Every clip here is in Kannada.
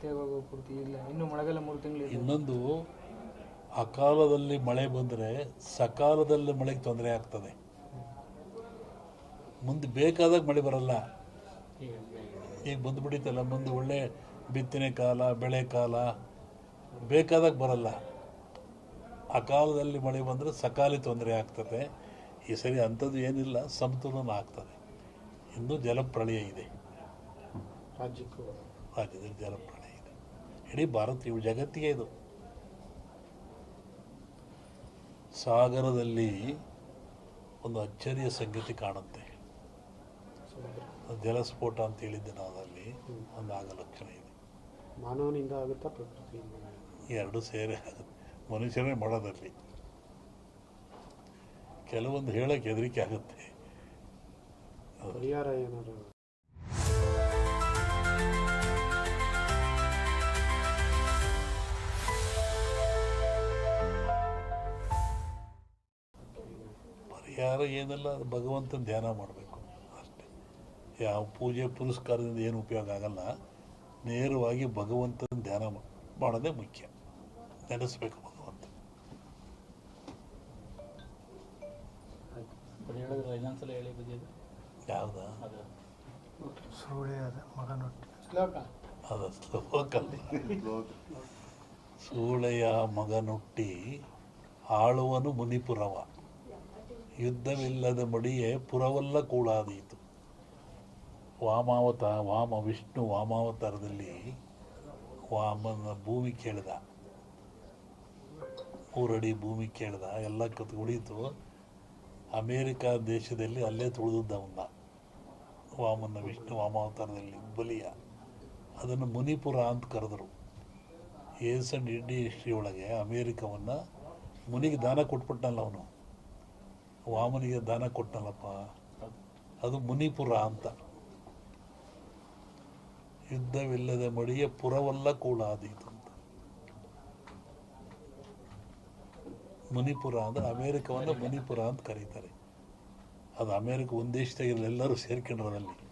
ಇಲ್ಲ. ಇನ್ನು ಮಳೆಗಾಲ ಮೂರು ತಿಂಗಳು ಇನ್ನೊಂದು ಅಕಾಲದಲ್ಲಿ ಮಳೆ ಬಂದರೆ ಸಕಾಲದಲ್ಲಿ ಮಳೆಗೆ ತೊಂದರೆ ಆಗ್ತದೆ. ಮುಂದೆ ಬೇಕಾದಾಗ ಮಳೆ ಬರಲ್ಲ. ಈಗ ಬಂದುಬಿಡಿತಲ್ಲ ಮುಂದೆ ಒಳ್ಳೆ ಬಿತ್ತನೆ ಕಾಲ ಬೆಳೆ ಕಾಲ ಬೇಕಾದಾಗ ಬರಲ್ಲ. ಅಕಾಲದಲ್ಲಿ ಮಳೆ ಬಂದರೆ ಸಕಾಲಿ ತೊಂದರೆ ಆಗ್ತದೆ. ಈ ಸರಿ ಅಂಥದ್ದು ಏನಿಲ್ಲ ಸಮತೋಲನ ಆಗ್ತದೆ. ಇನ್ನೂ ಜಲಪ್ರಳಯ ಇದೆ. ರಾಜ್ಯಕ್ಕೂ ರಾಜ್ಯದಲ್ಲಿ ಜಲಪ್ರಳಯ. ಇಡೀ ಭಾರತ ಇವು ಜಗತ್ತಿಗೆ ಇದು. ಸಾಗರದಲ್ಲಿ ಒಂದು ಅಚ್ಚರಿಯ ಸಂಗತಿ ಕಾಣುತ್ತೆ. ಜಲಸ್ಫೋಟ ಅಂತ ಹೇಳಿದ್ದೆ ನಾವು ಅಲ್ಲಿ. ಒಂದು ಆಗ ಲಕ್ಷಣ ಇದೆ. ಮಾನವನಿಂದ ಆಗುತ್ತಾ ಪ್ರಕೃತಿಯಿಂದ? ಎರಡು ಸೇರೆ ಆಗುತ್ತೆ. ಮನುಷ್ಯನೇ ಮಾಡೋದಲ್ಲಿ ಕೆಲವೊಂದು ಹೇಳಕ್ಕೆ ಹೆದರಿಕೆ ಆಗುತ್ತೆ. ಪರಿಹಾರ ಏನಾದ್ರು ಪರಿಹಾರ ಏನೆಲ್ಲ ಅದು ಭಗವಂತನ ಧ್ಯಾನ ಮಾಡಬೇಕು ಅಷ್ಟೇ. ಯಾವ ಪೂಜೆ ಪುರಸ್ಕಾರದಿಂದ ಏನು ಉಪಯೋಗ ಆಗಲ್ಲ. ನೇರವಾಗಿ ಭಗವಂತನ ಧ್ಯಾನ ಮಾಡೋದೇ ಮುಖ್ಯ. ನೆನೆಸ್ಬೇಕು ಭಗವಂತ. ಯಾವುದಾ? ಅದು. ಶ್ಲೋಕ? ಸೂಳೆಯ ಮಗನುಟ್ಟಿ ಆಳುವನು ಮುನಿಪುರವ. ಯುದ್ಧವಿಲ್ಲದ ಮಡಿಯೇ ಪುರವಲ್ಲ ಕೂಡಾದೀತು ವಾಮಾವತ, ವಾಮ ವಿಷ್ಣು ವಾಮಾವತಾರದಲ್ಲಿ ವಾಮನ ಭೂಮಿ ಕೇಳಿದ. ಊರಡಿ ಭೂಮಿ ಕೇಳಿದ, ಎಲ್ಲ ಕತ್ತು ಉಳಿತು. ಅಮೇರಿಕಾ ದೇಶದಲ್ಲಿ ಅಲ್ಲೇ ತುಳಿದಿದ್ದ ಅವನ್ನ. ವಾಮನ ವಿಷ್ಣು ವಾಮಾವತಾರದಲ್ಲಿ ಬಲಿಯ. ಅದನ್ನು ಮುನಿಪುರ ಅಂತ ಕರೆದರು. ಏಸ್ ಅಂಡ್ ಇಂಡಿ ಹಿಸ್ಟ್ರಿ ಒಳಗೆ ಅಮೇರಿಕವನ್ನು ಮುನಿಗೆ ದಾನ ಕೊಟ್ಬಿಟ್ನಲ್ಲ ಅವನು. ವಾಮನಿಗೆ ದಾನ ಕೊಟ್ಟನಲ್ಲಪ್ಪ. ಅದು ಮುನಿಪುರ ಅಂತ. ಯುದ್ಧವಿಲ್ಲದ ಮಡಿಯ ಪುರವಲ್ಲ ಕೂಡಾದೀತು ಅಂತ. ಮುನಿಪುರ ಅಂದ್ರೆ ಅಮೇರಿಕವನ್ನು ಮುನಿಪುರ ಅಂತ ಕರೀತಾರೆ. ಅದು ಅಮೇರಿಕ ಒಂದು ದೇಶದ ಎಲ್ಲರೂ ಸೇರ್ಕೊಂಡ್ರಲ್ಲಿ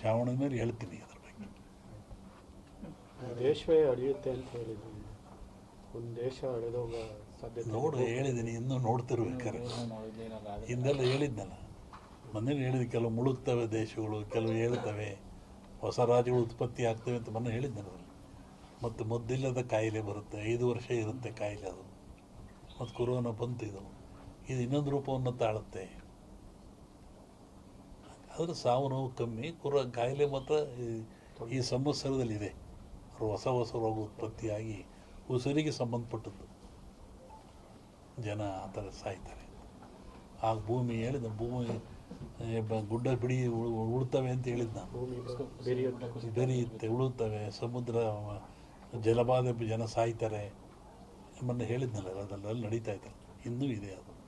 ಶ್ರಾವಣ ಮೇಲೆ ಹೇಳ್ತೀನಿ ಅದ್ರ ಬಗ್ಗೆ. ದೇಶವೇ ಅಳಿಯುತ್ತೆ ಅಂತ ಹೇಳಿದ್ರು. ಒಂದು ದೇಶ ಅಳೆದೋಗ ಸಾಧ್ಯತೆ ನೋಡು ಹೇಳಿದ್ದೀನಿ ಇನ್ನೂ ನೋಡ್ತಿರ್ಬೇಕಾರೆ ಹಿಂದೆಲ್ಲ ಹೇಳಿದ್ನಲ್ಲ. ಮೊನ್ನೆ ಹೇಳಿದ ಕೆಲವು ಮುಳುಗ್ತವೆ ದೇಶಗಳು ಕೆಲವು ಹೇಳ್ತವೆ ಹೊಸ ರಾಜ್ಯಗಳು ಉತ್ಪತ್ತಿ ಆಗ್ತವೆ ಅಂತ ಮೊನ್ನೆ ಹೇಳಿದ್ನಲ್ಲ ಅದ್ರಲ್ಲಿ. ಮತ್ತು ಮೊದ್ದಿಲ್ಲದ ಕಾಯಿಲೆ ಬರುತ್ತೆ ಐದು ವರ್ಷ ಇರುತ್ತೆ ಕಾಯಿಲೆ ಅದು. ಮತ್ತು ಕೊರೋನಾ ಬಂತು ಇದು. ಇದು ಇನ್ನೊಂದು ರೂಪವನ್ನು ತಾಳುತ್ತೆ. ಆದರೆ ಸಾವು ನೋವು ಕಮ್ಮಿ ಕುರ ಕಾಯಿಲೆ ಮಾತ್ರ ಈ- ಈ ಸಂವತ್ಸರದಲ್ಲಿದೆ. ಹೊಸ ಹೊಸ ರೋಗ ಉತ್ಪತ್ತಿಯಾಗಿ. ಉಸಿರಿಗೆ ಸಂಬಂಧಪಟ್ಟದ್ದು. ಜನ ಆ ಥರ ಸಾಯ್ತಾರೆ. ಆಗ ಭೂಮಿ ಹೇಳಿದ ಭೂಮಿ ಗುಡ್ಡ ಬಿಡಿ ಉಳುತ್ತವೆ ಉಳ್ತವೆ ಅಂತ ಹೇಳಿದ್ದ ನಾನು. ಬೆರೆಯುತ್ತೆ ಉಳುತ್ತವೆ ಸಮುದ್ರ ಜಲಪಾತ ಜಲಬಾಧೆ ಜನ ಸಾಯ್ತಾರೆ. ಮೊನ್ನೆ ಹೇಳಿದ್ನಲ್ಲ ಅದರಲ್ಲಿ ನಡೀತಾ ಇದ್ದಾರೆ ಇನ್ನೂ ಇದೆ ಅದು.